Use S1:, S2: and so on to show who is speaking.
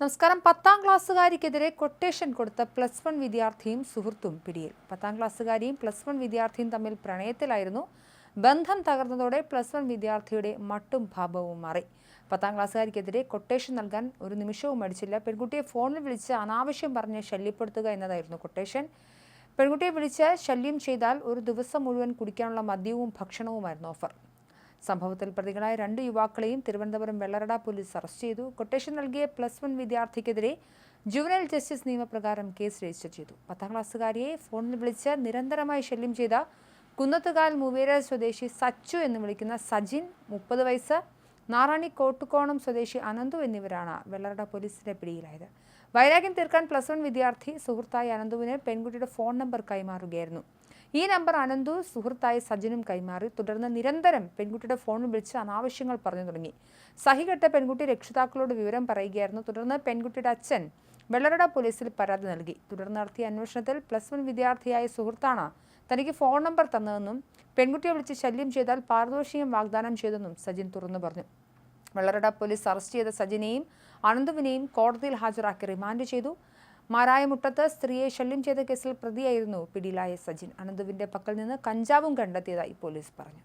S1: നമസ്കാരം പത്താം ക്ലാസ്സുകാരിക്കെതിരെ കൊട്ടേഷൻ കൊടുത്ത പ്ലസ് വൺ വിദ്യാർത്ഥിയും സുഹൃത്തും പിടിയിൽ. പത്താം ക്ലാസ്സുകാരിയും പ്ലസ് വൺ വിദ്യാർത്ഥിയും തമ്മിൽ പ്രണയത്തിലായിരുന്നു. ബന്ധം തകർന്നതോടെ പ്ലസ് വൺ വിദ്യാർത്ഥിയുടെ മട്ടും ഭാവവും മാറി. പത്താം ക്ലാസ്സുകാരിക്കെതിരെ കൊട്ടേഷൻ നൽകാൻ ഒരു നിമിഷവും മടിച്ചില്ല. പെൺകുട്ടിയെ ഫോണിൽ വിളിച്ച് അനാവശ്യം പറഞ്ഞ് ശല്യപ്പെടുത്തുക എന്നതായിരുന്നു കൊട്ടേഷൻ പെൺകുട്ടിയെ വിളിച്ച് ശല്യം ചെയ്താൽ ഒരു ദിവസം മുഴുവൻ കുടിക്കാനുള്ള മദ്യവും ഭക്ഷണവുമായിരുന്നു ഓഫർ സംഭവത്തിൽ പ്രതികളായ രണ്ട് യുവാക്കളെയും തിരുവനന്തപുരം വെള്ളറട പോലീസ് അറസ്റ്റ് ചെയ്തു. കൊട്ടേഷൻ നൽകിയ പ്ലസ് വൺ വിദ്യാർത്ഥിക്കെതിരെ ജുവനൽ ജസ്റ്റിസ് നിയമപ്രകാരം കേസ് രജിസ്റ്റർ ചെയ്തു. പത്താം ക്ലാസ്സുകാരിയെ ഫോണിൽ വിളിച്ച് നിരന്തരമായി ശല്യം ചെയ്ത കുന്നത്തുകാൽ മൂവേര സ്വദേശി സച്ചു എന്ന് വിളിക്കുന്ന സജിൻ മുപ്പത് വയസ്സ് നാറാണി കോട്ടുകോണം സ്വദേശി അനന്തു എന്നിവരാണ് വെള്ളറട പോലീസിന്റെ പിടിയിലായത് വൈരാഗ്യം തീർക്കാൻ പ്ലസ് വൺ വിദ്യാർത്ഥി സുഹൃത്തായ അനന്തുവിന് പെൺകുട്ടിയുടെ ഫോൺ നമ്പർ കൈമാറുകയായിരുന്നു. ഈ നമ്പർ അനന്തു സുഹൃത്തായ സജിനും കൈമാറി. തുടർന്ന് നിരന്തരം പെൺകുട്ടിയുടെ ഫോൺ വിളിച്ച് അനാവശ്യങ്ങൾ പറഞ്ഞു തുടങ്ങി. സഹികെട്ട പെൺകുട്ടി രക്ഷിതാക്കളോട് വിവരം പറയുകയായിരുന്നു. തുടർന്ന് പെൺകുട്ടിയുടെ അച്ഛൻ വെള്ളറട പോലീസിൽ പരാതി നൽകി. തുടർന്ന് നടത്തിയ അന്വേഷണത്തിൽ പ്ലസ് വൺ വിദ്യാർത്ഥിയായ സുഹൃത്താണ് തനിക്ക് ഫോൺ നമ്പർ തന്നതെന്നും പെൺകുട്ടിയെ വിളിച്ച് ശല്യം ചെയ്താൽ പാരിതോഷികം വാഗ്ദാനം ചെയ്തെന്നും സജിൻ തുറന്നു പറഞ്ഞു. വെള്ളറട പോലീസ് അറസ്റ്റ് ചെയ്ത സജിനെയും അനന്തുവിനെയും കോടതിയിൽ ഹാജരാക്കി റിമാൻഡ് ചെയ്തു. മാരായമുട്ടത്ത് സ്ത്രീയെ ശല്യം ചെയ്ത കേസിൽ പ്രതിയായിരുന്നു പിടിയിലായ സജിൻ. അനന്തുവിന്റെ പക്കൽ നിന്ന് കഞ്ചാവും കണ്ടെത്തിയതായി പോലീസ് പറഞ്ഞു.